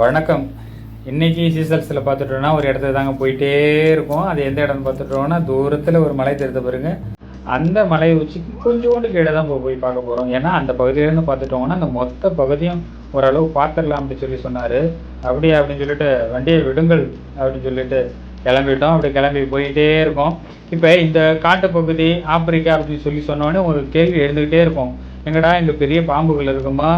வணக்கம். இன்றைக்கி சீசல்ஸில் பார்த்துட்டோம்னா ஒரு இடத்துல தாங்க போயிட்டே இருக்கும். அது எந்த இடம்னு பார்த்துட்டோம்னா தூரத்தில் ஒரு மலை தெரிந்த பாருங்க. அந்த மலை உச்சிக்கு கொஞ்சோண்டு கீழே தான் போய் பார்க்க போகிறோம் ஏன்னா அந்த பகுதியிலேருந்து பார்த்துட்டோம்னா அந்த மொத்த பகுதியும் ஓரளவு பார்த்துடலாம் அப்படின்னு சொல்லி சொன்னார். அப்படியே அப்படின்னு சொல்லிட்டு வண்டியை விடுங்கள் அப்படின்னு சொல்லிட்டு கிளம்பிட்டோம். அப்படி கிளம்பி போயிட்டே இருக்கோம். இப்போ இந்த காட்டுப்பகுதி ஆப்பிரிக்கா அப்படின்னு சொல்லி சொன்னோடனே ஒரு கேள்வி எழுந்துக்கிட்டே இருக்கும். எங்கடா இங்கே பெரிய பாம்புகள் இருக்குமா?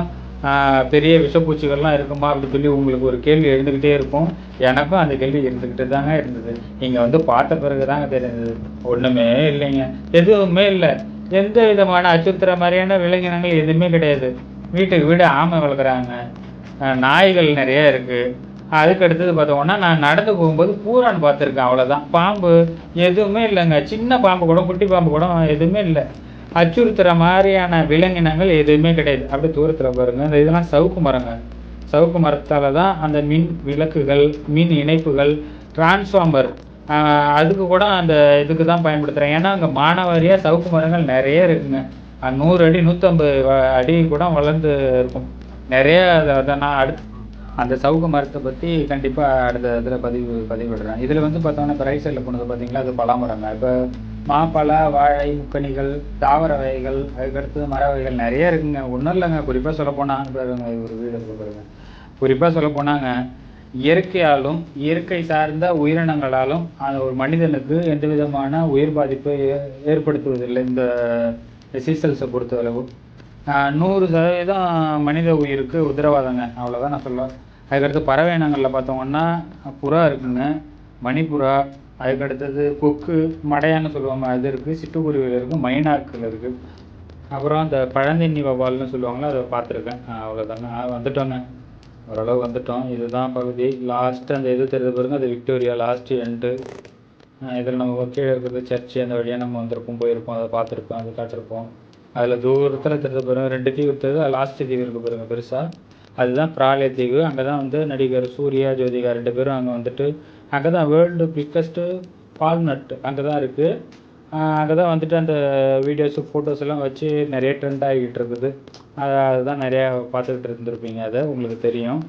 பெரிய விஷப்பூச்சிகள்லாம் இருக்குமா அப்படின்னு சொல்லி உங்களுக்கு ஒரு கேள்வி எழுந்துக்கிட்டே இருக்கும். எனக்கும் அந்த கேள்வி இருந்துக்கிட்டு தாங்க இருந்தது. இங்கே வந்து பார்த்த பிறகு தாங்க தெரிஞ்சது. ஒன்றுமே இல்லைங்க. எதுவுமே இல்லை. எந்த விதமான அச்சுறுத்துற மாதிரியான விலங்கினங்கள் எதுவுமே கிடையாது. வீட்டுக்கு வீடு ஆமை வளர்க்குறாங்க. நாய்கள் நிறைய இருக்குது அதுக்கு அடுத்தது பார்த்தோம்னா நான் நடந்து போகும்போது பூரான் பார்த்துருக்கேன். அவ்வளோதான் பாம்பு எதுவுமே இல்லைங்க. சின்ன பாம்பு கூட குட்டி பாம்பு கூட எதுவுமே இல்லை. அச்சுறுத்துற மாதிரியான விலங்கினங்கள் எதுவுமே கிடையாது. அப்படியே தூரத்தில் பாருங்க. இந்த இதெல்லாம் சவுக்கு மரங்க. சவுக்கு மரத்தால் தான் அந்த மின் விளக்குகள் மின் இணைப்புகள் டிரான்ஸ்ஃபார்மர் அதுக்கு கூட அந்த இதுக்கு தான் பயன்படுத்துகிறேன் ஏன்னா அங்கே மானாவாரியாக சவுக்கு மரங்கள் நிறைய இருக்குங்க. நூறு அடி நூற்றம்பது அடி கூட வளர்ந்து இருக்கும். நிறைய அதை அதை நான் அடுத்து அந்த சவுக்கு மரத்தை பற்றி கண்டிப்பாக அடுத்த இதில் பதிவு பதிவிடுறேன். இதில் வந்து பார்த்தோன்னா இப்போ ரைட் சைடில் போனது பார்த்தீங்களா? அது பலாமரங்க இப்போ மாப்பழ வாழை முக்கணிகள் தாவர வகைகள் அதுக்கடுத்து மர வகைகள் நிறைய இருக்குங்க. ஒன்றும் இல்லைங்க. குறிப்பாக சொல்லப்போனால் பாருங்க ஒரு வீடு கொடுக்குறேங்க பாருங்க. குறிப்பாக சொல்லப்போனாங்க இயற்கையாலும் இயற்கை சார்ந்த உயிரினங்களாலும் அந்த ஒரு மனிதனுக்கு எந்த விதமான உயிர் பாதிப்பை ஏ- ஏற்படுத்துவதில்லை. இந்த சீசல்ஸை பொறுத்தளவு அளவு நூறு சதவீதம் மனித உயிருக்கு உத்தரவாதங்க. அவ்வளோதான் நான் சொல்லுவேன். அதுக்கடுத்து பறவை இனங்களில் பார்த்தோங்கன்னா புறா இருக்குங்க. மணிப்புறா அதுக்கடுத்தது கொக்கு மடையான்னு சொல்லுவாங்க. அது இருக்குது சிட்டுக்குருவியில் இருக்குது மைனாக்கள் இருக்குது அப்புறம் அந்த பழந்தண்ணி வவால்னு சொல்லுவாங்களா அதை பார்த்துருக்கேன். அவ்வளோதாங்க வந்துட்டோங்க. ஓரளவு வந்துட்டோம். இதுதான் பகுதி. லாஸ்ட்டு அந்த இது தெரிஞ்ச பாருங்க அது விக்டோரியா லாஸ்ட்டு எண்டு இதில் நம்ம கீழே இருக்கிறது சர்ச்சு அந்த வழியாக நம்ம வந்திருப்போம் போயிருப்போம் அதை பார்த்துருப்போம் அதை காட்டிருப்போம். அதில் தூரத்தில் தெரிஞ்ச பாருங்க ரெண்டு தீவு தெரியுது லாஸ்ட் தீவு இருக்குது பாருங்க பெருசாக அதுதான் பிராலய தீவு. அங்கே தான் வந்து நடிகர் சூர்யா ஜோதிகா ரெண்டு பேரும் அங்கே வந்துட்டு அங்கே தான் வேர்ல்டு பிக்கஸ்ட்டு பால்நட் அங்கே தான் இருக்குது அங்கே தான் வந்துட்டு அந்த வீடியோஸு ஃபோட்டோஸ் எல்லாம் வச்சு நிறைய ட்ரெண்ட் ஆகிட்டு இருக்குது. அதுதான் நிறையா பார்த்துக்கிட்டு இருந்திருப்பீங்க அதை உங்களுக்கு தெரியும்.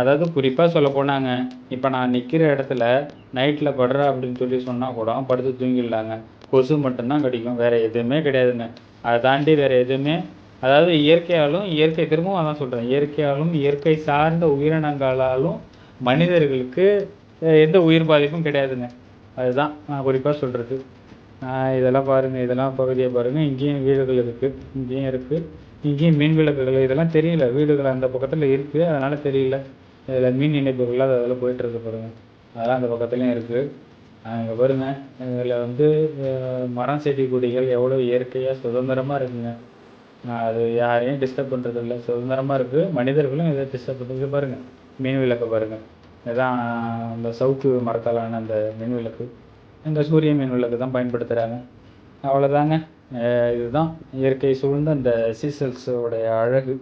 அதாவது குறிப்பாக சொல்ல போனாங்க இப்போ நான் நிற்கிற இடத்துல நைட்டில் படுறேன் அப்படின்னு சொல்லி சொன்னால் கூட படுத்து தூங்கிடலாங்க. கொசு மட்டும்தான் கிடைக்கும் வேறு எதுவுமே கிடையாதுங்க. அதை தாண்டி வேறு எதுவுமே அதாவது இயற்கையாலும் இயற்கை திரும்பவும் அதான் சொல்கிறேன் இயற்கையாலும் இயற்கை சார்ந்த உயிரினங்களாலும் மனிதர்களுக்கு எந்த உயிர் பாதிப்பும் கிடையாதுங்க. அதுதான் நான் குறிப்பாக சொல்கிறது இதெல்லாம் பாருங்கள் இதெல்லாம் பகுதியை பாருங்கள் இங்கேயும் வீடுகள் இருக்குது இங்கேயும் இருக்குது இங்கேயும் மீன் விளக்குகள் இதெல்லாம் தெரியல. வீடுகள் அந்த பக்கத்தில் இருக்குது அதனால் தெரியல. இதில் மீன் இணைப்புகள்லாம் அதில் போயிட்டுருக்கு பாருங்கள் அதெல்லாம் அந்த பக்கத்துலேயும் இருக்குது இங்கே பாருங்க இதில் வந்து மரம் செடி கொடிகள் எவ்வளோ இயற்கையாக சுதந்திரமாக இருக்குங்க. நான் அது யாரையும் டிஸ்டர்ப் பண்ணுறது இல்லை சுதந்திரமாக இருக்குது மனிதர்களும் இதை டிஸ்டர்ப் பண்ணுறது பாருங்கள் மின் விளக்கு பாருங்கள் இதுதான் அந்த சவுக்கு மரத்தாலான அந்த மின் விளக்கு. இந்த சூரிய மின் விளக்கு தான் பயன்படுத்துகிறாங்க அவ்வளோதாங்க இதுதான் இயற்கை சூழ்ந்த அந்த சீசல்ஸோடைய அழகு.